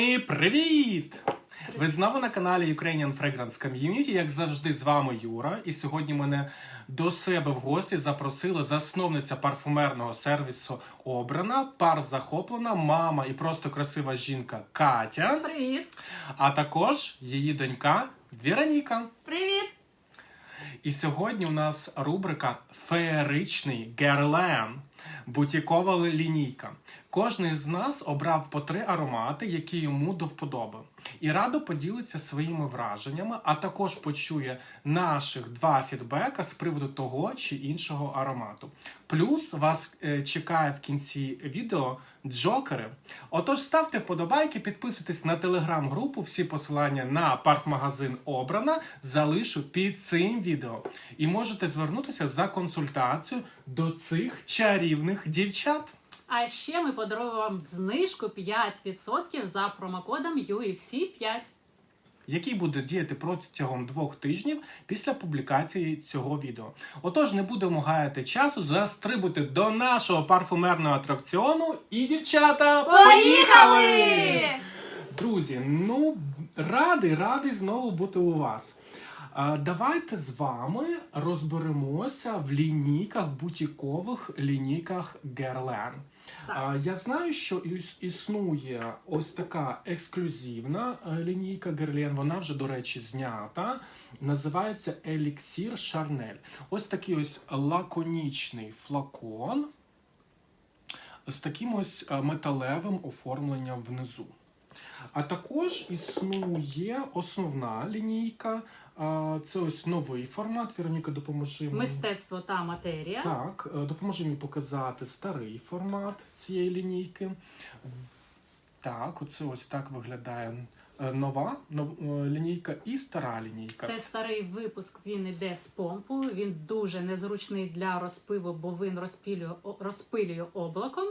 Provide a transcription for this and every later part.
Мами, привіт! Ви знову на каналі Ukrainian Fragrance Community. Як завжди, з вами Юра. І сьогодні мене до себе в гості запросила засновниця парфумерного сервісу Обрана, парв захоплена, мама і просто красива жінка Катя, Привіт! а також її донька Вероніка. Привіт! І сьогодні у нас рубрика Феєричний Герлен. Бутікова лінійка. Кожний з нас обрав по три аромати, які йому до вподоби. І радо поділиться своїми враженнями, а також почує наших два фідбека з приводу того чи іншого аромату. Плюс вас е, чекає в кінці відео джокери. Отож, ставте вподобайки, підписуйтесь на телеграм-групу. Всі посилання на парфмагазин Обрана залишу під цим відео. І можете звернутися за консультацією до цих чарівних дівчат. А ще ми подаруємо вам знижку 5% за промокодом UFC5. який буде діяти протягом двох тижнів після публікації цього відео. Отож, не будемо гаяти часу, застрибути до нашого парфумерного атракціону. І дівчата, поїхали! Друзі, ну радий, радий знову бути у вас. А, Давайте з вами розберемося в лінійках, в бутікових лінійках Guerlain. Я знаю, що існує ось така ексклюзивна е, лінійка Guerlain, вона вже, до речі, знята. Називається Еліксір Шарнель. Ось такий ось лаконічний флакон з таким ось е, металевим оформленням внизу. А також існує основна лінійка. Це ось новий формат. Вероніка, допоможи мені. Мистецтво та матерія. Так, е, допоможи мені показати старий формат цієї лінійки. Так, оце ось так виглядає е, нова нов- е, лінійка і стара лінійка. Це старий випуск. Він іде з помпою. Він дуже незручний для розпиву, бо він розпилює, розпилює облаком.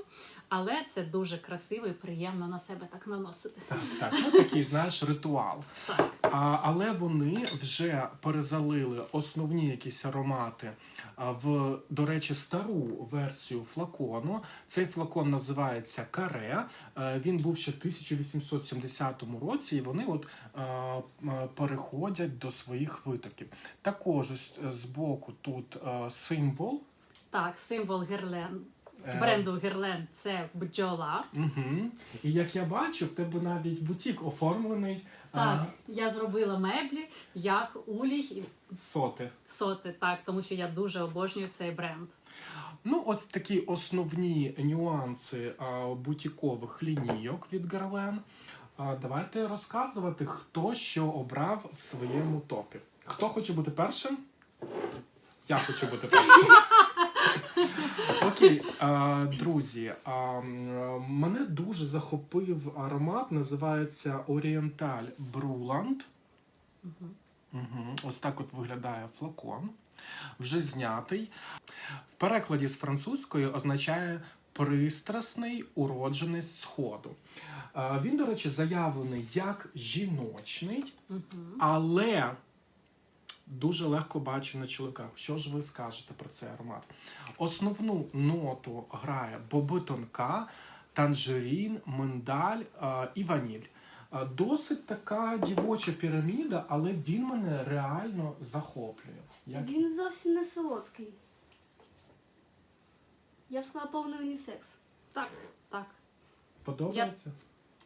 Але це дуже красиво і приємно на себе так наносити. Так, так, ну такий, знаєш, ритуал. Так. А, але вони вже перезалили основні якісь аромати в, до речі, стару версію флакону. Цей флакон називається Каре. Е, Він був ще в 1870 році, і вони от переходять до своїх витоків. Також е, збоку тут е, символ. Так, символ Герлен. Е, Бренду Герлен це бджола. Угу. І як я бачу, в тебе навіть бутік оформлений Так, я зробила меблі як улій і соти. соти, так, тому що я дуже обожнюю цей бренд. Ну, ось такі основні нюанси а, бутікових лінійок від. А, давайте розказувати, хто що обрав в своєму топі. Хто хоче бути першим? Я хочу бути першим. Окей, а, друзі, а, мене дуже захопив аромат, називається Орієнталь Бруланд. Угу. Ось так от виглядає флакон. Вже знятий. В перекладі з французької означає пристрасний уродженець сходу. Він, до речі, заявлений як жіночний, Угу. але дуже легко бачу на чоловіках. Що ж ви скажете про цей аромат? Основну ноту грає боби тонка, танжерін, миндаль е, і ваніль. Е, Досить така дівоча піраміда, але він мене реально захоплює. Як Він зовсім не солодкий. Я б сказала повний унісекс. Так, так. подобається?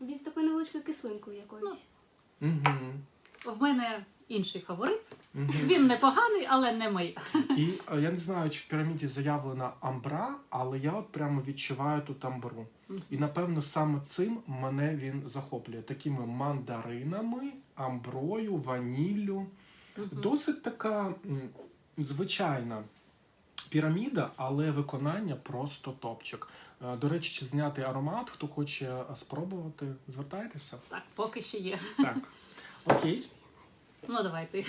Він з такою невеличкою кислинкою якоюсь. Угу. В мене інший фаворит. Угу. Він непоганий, але не моя. І е, я не знаю, чи в піраміді заявлена амбра, але я от прямо відчуваю тут амбру. І напевно саме цим мене він захоплює. Такими мандаринами, амброю, ваніллю. Досить така звичайна піраміда, але виконання просто топчик. Е, До речі, чи зняти аромат, хто хоче е, спробувати, звертайтеся. Так, поки ще є. Так. Окей. Ну, давайте.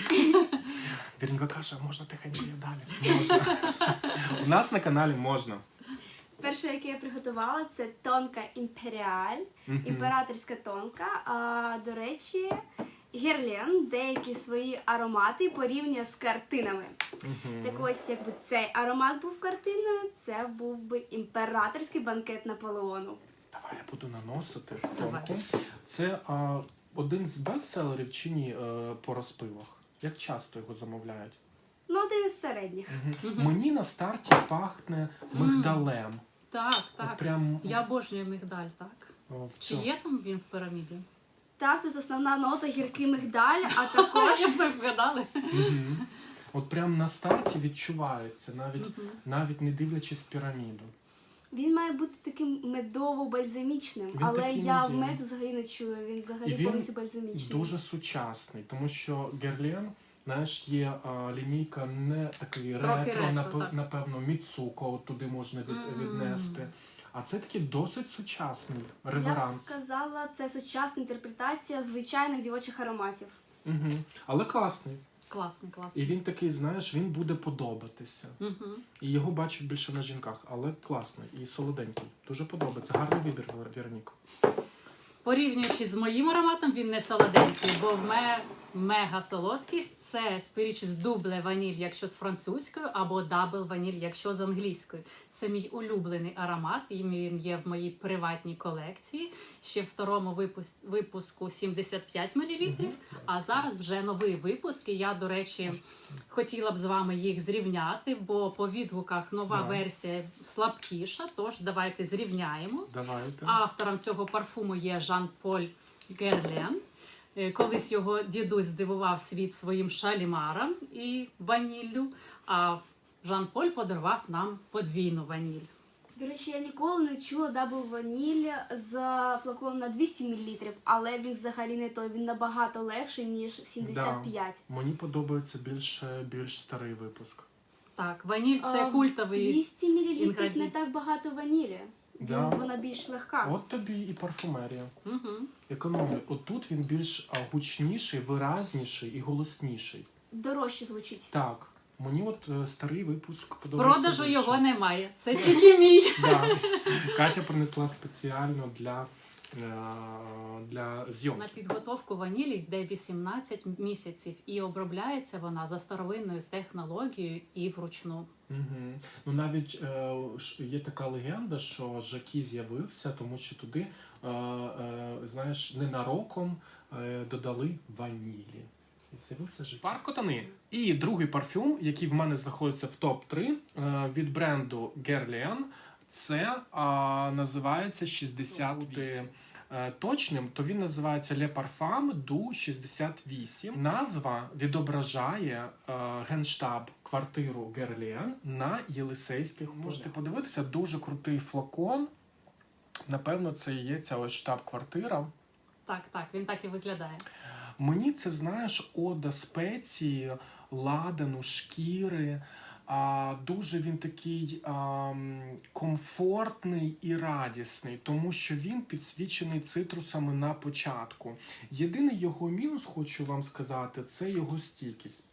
Вірінка каже, можна тихенько я далі. Можна. У нас на каналі можна. Перше, яке я приготувала, це тонка імперіаль, Мгм. імператорська тонка. А, до речі, Герлен деякі свої аромати порівнює з картинами. Так ось, якби цей аромат був картиною, це був би імператорський банкет Наполеону. Давай я буду наносити Давай. тонко. Це а, один з бестселерів чи ні е, по розпивах? Як часто його замовляють? Ну, один із середніх. Мені на старті пахне мигдалем. Так, так. Прям Я обожнюю мигдаль, так. о, в Чи цьому. є там він в піраміді? Так, тут основна нота гіркий мигдаль, а також Як ви вгадали? Мгм. От прям на старті відчувається, навіть, навіть не дивлячись піраміду. Він має бути таким медово-бальзамічним. Він але таким я і є. мед взагалі не чую, він взагалі І він повністю бальзамічний. Дуже сучасний, тому що Герлен, знаєш, є а, лінійка не такий Трохи ретро, ретро, нап- так. напевно, Міцуко, от туди можна від, Мгм. віднести. А це такий досить сучасний Я б реверанс. сказала, це сучасна інтерпретація звичайних дівочих ароматів. Угу. Але класний. Класний, І він такий, знаєш, він буде подобатися. Угу. І його бачать більше на жінках, але класний і солоденький. Дуже подобається. Гарний вибір, Вер- Вероніка. Порівнюючи з моїм ароматом, він не солоденький, бо в мене мега солодкість це спірічіс дубле ваніль, якщо з французькою, або дабл ваніль, якщо з англійською. Це мій улюблений аромат, і він є в моїй приватній колекції. Ще в старому випуск, випуску 75 мл, а зараз вже новий випуск. І я, до речі, хотіла б з вами їх зрівняти, бо по відгуках нова Да. версія слабкіша. Тож давайте зрівняємо. Давайте. Автором цього парфуму є Жан-Поль Герлен. Е, Колись його дідусь здивував світ своїм шалімаром і ваніллю, а Жан-Поль подарував нам подвійну ваніль. До речі, я ніколи не чула дабл ваніль з флаконом на 200 мл, але він взагалі не той, він набагато легший, ніж в 75. Мені подобається більш, більш старий випуск. Так, ваніль це А, культовий. 200 мл інгредієнт. не так багато ванілі. Да. Він- Вона більш легка. От тобі і парфумерія. Угу. Економія. Отут він більш а, гучніший, виразніший і голосніший. Дорожче звучить. Так, мені от е, старий випуск подобається. Продажу більше. його немає. Це тільки мій. Да. Катя принесла спеціально для, е, для На підготовку ванілі йде 18 місяців, і обробляється вона за старовинною технологією і вручну. Угу. Ну навіть е, є така легенда, що Жакі з'явився, тому що туди, е, е, знаєш, ненароком е, додали ванілі. Пар Котани. І другий парфюм, який в мене знаходиться в топ-3 е, від бренду Guerlain, це е, називається 68. Е, Точним, то він називається Le Parfum du 68. Назва відображає е, генштаб квартиру Герліан на Єлисейських полях. Можете подивитися, дуже крутий флакон. Напевно, це і є ця ось штаб-квартира. Так, так, він так і виглядає. Мені це знаєш ода спеції, ладану, шкіри. А, дуже він такий а, комфортний і радісний, тому що він підсвічений цитрусами на початку. Єдиний його мінус, хочу вам сказати, це його стійкість.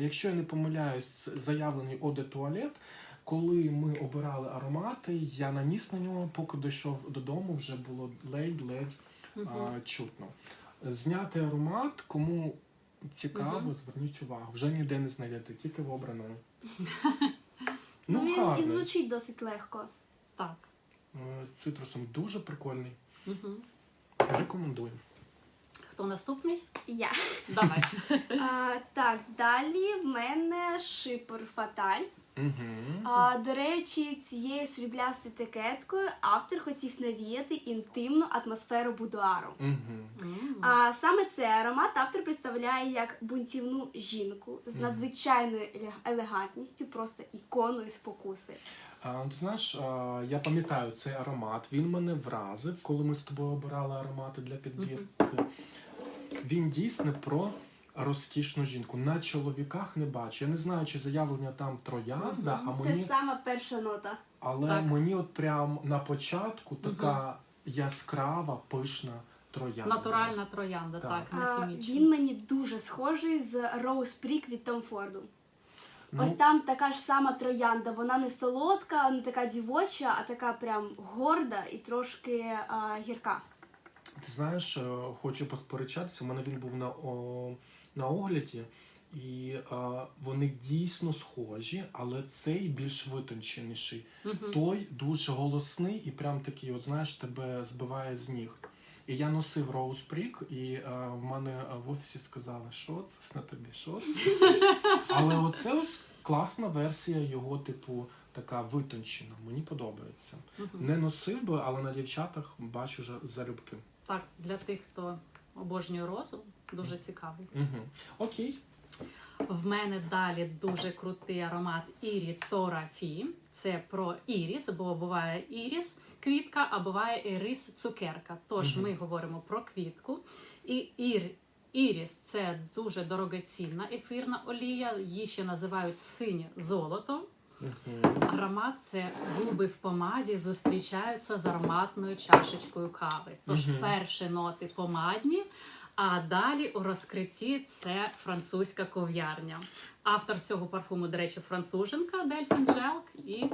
Якщо я не помиляюсь, заявлений оде туалет. Коли ми обирали аромати, я наніс на нього, поки дійшов додому, вже було ледь-ледь а, чутно. Зняти аромат, кому цікаво, Мгм. зверніть увагу. Вже ніде не знайдете, тільки в обраному. Ну, Ну, він і звучить досить легко. Так. Е, Цитрусом дуже прикольний. Угу. Рекомендую. Хто наступний? Я. Давай. А, так, далі в мене шипер фаталь. Угу. А, до речі, цією сріблястою етикеткою автор хотів навіяти інтимну атмосферу будуару. Угу. А саме цей аромат автор представляє як бунтівну жінку з надзвичайною елегантністю, просто іконою спокуси. А, ти знаєш, а, я пам'ятаю цей аромат. Він мене вразив, коли ми з тобою обирали аромати для підбірки. Він дійсно про розкішну жінку. На чоловіках не бачу. Я не знаю, чи заявлення там троянда, а Це мені сама перша нота. Але Так. мені от прям на початку така яскрава, пишна троянда. Натуральна троянда, Так. так, А, не хімічна. він мені дуже схожий з Rose Prick від Tom Ford. Ну, Ось там така ж сама троянда. Вона не солодка, не така дівоча, а така прям горда і трошки а, гірка. Ти знаєш, е, хочу посперечатися. У мене він був на, о, на огляді, І е, вони дійсно схожі, але цей більш витонченіший. Мгм. Той дуже голосний і прям такий, от знаєш, тебе збиває з ніг. І я носив Prick, і е, в мене в офісі сказали, що це на тобі, що це? Але оце ось класна версія його, типу, така витончена. Мені подобається. Не носив би, але на дівчатах бачу вже залюбки. Так, для тих, хто обожнює розум, дуже цікавий. Угу. Окей. В мене далі дуже крутий аромат Ірі Тора Фі. Це про іріс, бо буває іріс квітка, а буває ірис цукерка. Тож Мгм. ми говоримо про квітку. І ір, іріс це дуже дорогоцінна ефірна олія. Її ще називають синє золото. Аромат це губи в помаді зустрічаються з ароматною чашечкою кави. Тож перші ноти помадні, а далі у розкритті це французька ков'ярня. Автор цього парфуму, до речі, француженка Дельфін Джелк. І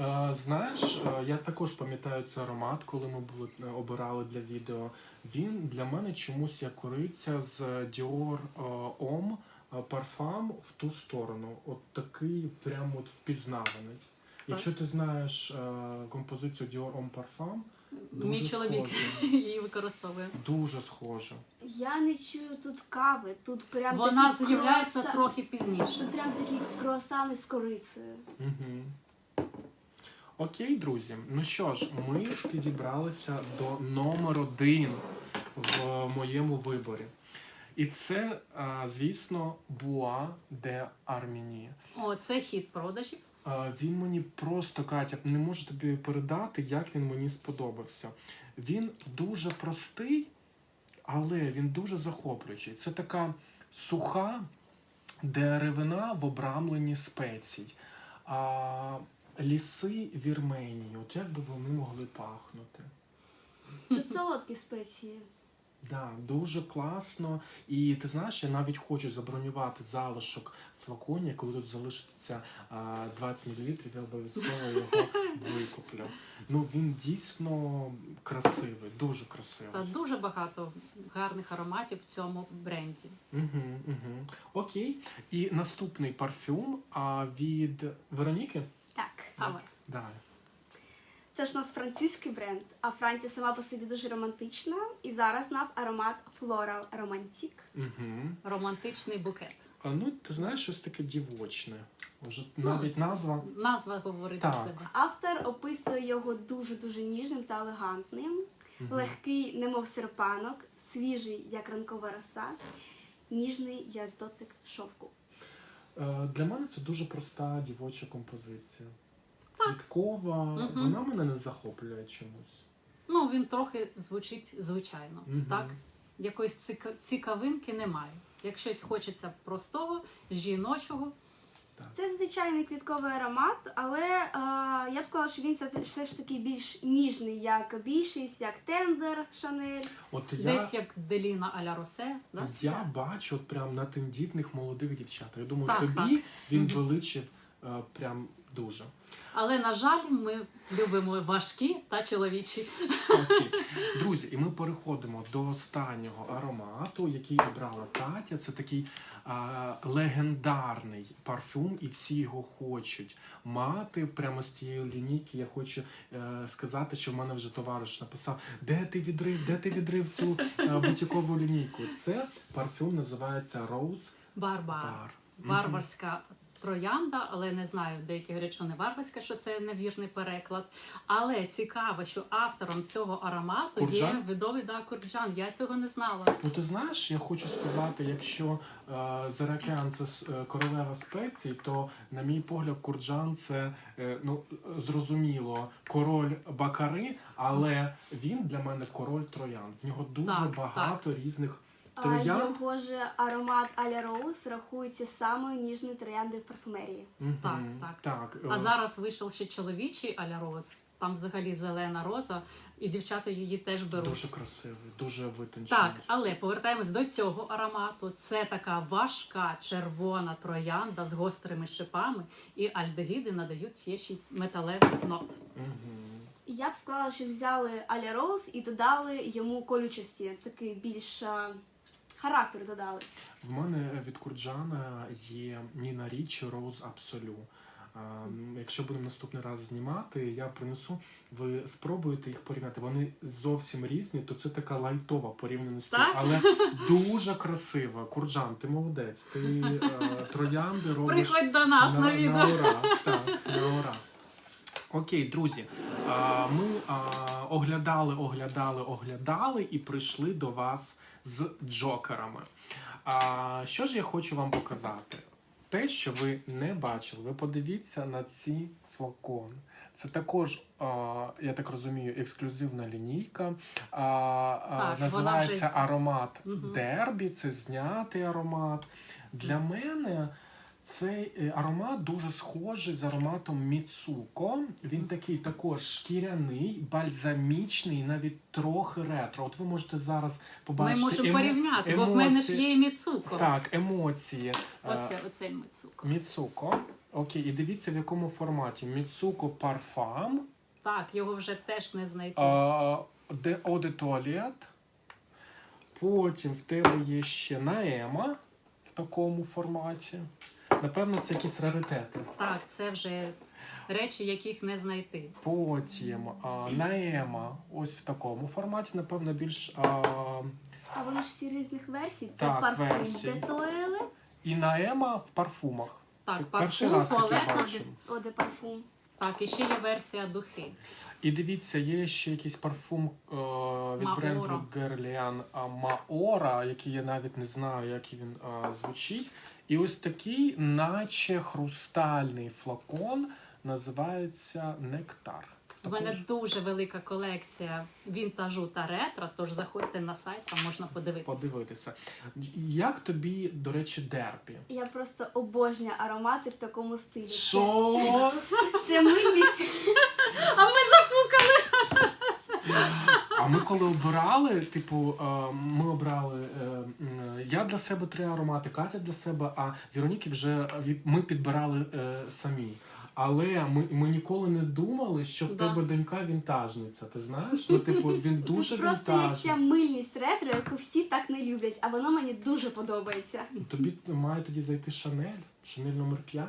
Е, знаєш, е, я також пам'ятаю цей аромат, коли ми були е, обирали для відео. Він для мене чомусь як кориця з Dior е, Homme парфам в ту сторону. От такий прям от впізнаваний. Якщо ти знаєш е, композицію Dior Homme парфам, дуже мій чоловік схоже. її використовує. Дуже схоже. Я не чую тут кави, тут прям Вона такі з'являється круаса- трохи пізніше. Тут прям такі круасани з корицею. Угу. Окей, друзі. Ну що ж, ми підібралися до номер один в моєму виборі. І це, звісно, Буа де Арміні. О, це хід продажів. Він мені просто Катя, не можу тобі передати, як він мені сподобався. Він дуже простий, але він дуже захоплюючий. Це така суха деревина в обрамленні спецій. А, ліси Вірменії. От як би вони могли пахнути? Тут солодкі спеції. Да, дуже класно. І ти знаєш, я навіть хочу забронювати залишок флаконі, коли тут залишиться а, 20 мл, я обов'язково його викуплю. Ну він дійсно красивий, дуже красивий. Та дуже багато гарних ароматів в цьому бренді. Угу, угу. Окей. І наступний парфюм а, від Вероніки. Так. Але Давай. Це ж у нас французький бренд, а Франція сама по собі дуже романтична. І зараз у нас аромат Floral Romantic. Угу. романтичний букет. А, ну, ти знаєш, щось таке дівочне. Вже Ну, навіть назва. Назва говорить Так. себе. Автор описує його дуже-дуже ніжним та елегантним, легкий, немов серпанок, свіжий, як ранкова роса, ніжний, як дотик шовку. Е, Для мене це дуже проста дівоча композиція. Квіткова, Мгм. вона мене не захоплює чомусь. Ну, він трохи звучить звичайно. Мгм. Так? Якоїсь ціка- цікавинки немає. Як щось хочеться простого, жіночого, Це звичайний квітковий аромат, але е, я б сказала, що він все, все ж таки більш ніжний, як більшість, як тендер Шанель. От я, десь як Деліна аля Росе. Да? я бачу от прям на тендітних молодих дівчат. Я думаю, Так, тобі так. він величив е, прям дуже. Але, на жаль, ми любимо важкі та чоловічі. Окей. Друзі, і ми переходимо до останнього аромату, який обрала Катя. Це такий а, легендарний парфюм, і всі його хочуть мати. Прямо з цієї лінійки я хочу е, сказати, що в мене вже товариш написав: де ти відрив, де ти відрив цю е, бутікову лінійку? Це парфюм називається Rose Барбар. Bar. Варварська троянда, але не знаю, деякі говорять, що не варварська, що це невірний переклад. Але цікаво, що автором цього аромату є Курджан? видовий да, Курджан. Я цього не знала. Ну, ти знаєш, я хочу сказати, якщо е, Заракян це е, королева спецій, то, на мій погляд, Курджан це е, ну зрозуміло король Бакари, але він для мене король троян. В нього дуже Так, багато різних А троян. його ж аромат Аля Роуз рахується самою ніжною трояндою в парфумерії. Мгм, Так, так. так. А е, зараз вийшов ще чоловічий аля роз. Там взагалі зелена роза, і дівчата її теж беруть. дуже красивий, дуже витончений. Так, але повертаємось до цього аромату. Це така важка червона троянда з гострими шипами, і альдегіди надають ще ще й металевих нот. Мгм. Я б сказала, що взяли Аля Роуз і додали йому колючості, такий більш а, характер додали. В мене від Курджана є Ніна Річі Роуз Абсолю. Якщо будемо наступний раз знімати, я принесу. Ви спробуєте їх порівняти. Вони зовсім різні, то це така лайтова Так? але дуже красива. Курджан, ти молодець. Ти е, троянди робиш Приходь до нас на, відео. на ура. Так, на ура. Окей, друзі, ми оглядали, оглядали, оглядали і прийшли до вас з джокерами. А, що ж я хочу вам показати? Те, що ви не бачили, ви подивіться на ці флакони. Це також, я так розумію, ексклюзивна лінійка. Так, називається вже аромат угу. Дербі, це знятий аромат. Для мене цей е, аромат дуже схожий з ароматом Міцуко. Він такий також шкіряний, бальзамічний, навіть трохи ретро. От ви можете зараз Ми побачити можемо емо- порівняти, бо в мене ж є і Міцуко. Так, емоції. Е, Оце, оцей Міцуко. Міцуко. Окей, і дивіться в якому форматі. Міцуко парфам, Так, його вже теж не знайти. де de Потім в тебе є ще Наема в такому форматі. Напевно, це якісь раритети. Так, це вже речі, яких не знайти. Потім а, Наема ось в такому форматі, напевно, більш. А, А вони ж всі різних версій. Це Так, парфум версій. де і Наема в парфумах. Так, Перший парфум, раз таке туалетна. бачу. Оде, оде парфум. Так, і ще є версія духи. І дивіться, є ще якийсь парфум е, від Маора. бренду Guerlain а, Маора, який я навіть не знаю, як він е, звучить. І ось такий, наче хрустальний флакон, називається Нектар. У мене дуже велика колекція вінтажу та ретро, тож заходьте на сайт, там можна подивитися. подивитися. Як тобі, до речі, дербі? Я просто обожнюю аромати в такому стилі. Що? Це милість. А ми зафукали! А ми коли обирали, типу, е, ми обрали е, я для себе три аромати, Катя для себе, а Вероніки вже ми підбирали е, самі. Але ми, ми ніколи не думали, що в Да. тебе донька вінтажниця. Ти знаєш? Ну, типу, він дуже Тут просто як ця вінтажний. милість ретро, яку всі так не люблять, а воно мені дуже подобається. Тобі має тоді зайти Шанель, Шанель номер 5.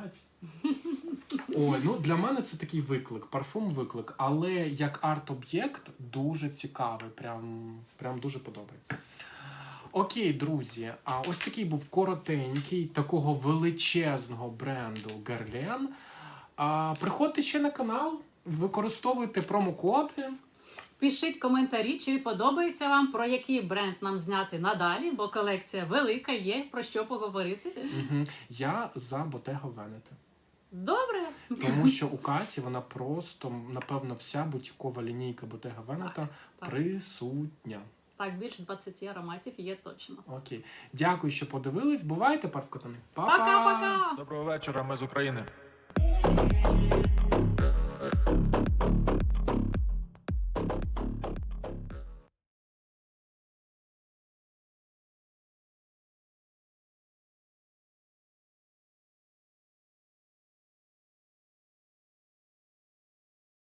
Ой, ну для мене це такий виклик, парфум виклик, але як арт-об'єкт дуже цікавий, прям, прям дуже подобається. Окей, друзі, а ось такий був коротенький, такого величезного бренду Guerlain. А, приходьте ще на канал, використовуйте промокоди. Пишіть коментарі, чи подобається вам, про який бренд нам зняти надалі, бо колекція велика, є про що поговорити. Мгм. Я за Bottega Veneta. Добре, Тому що у Каті вона просто, напевно, вся бутікова лінійка Ботега Венета так. присутня. так більше 20 ароматів є точно. Окей. Дякую, що подивились. Бувайте, парвкотани. Пока-пока! Доброго вечора, ми з України.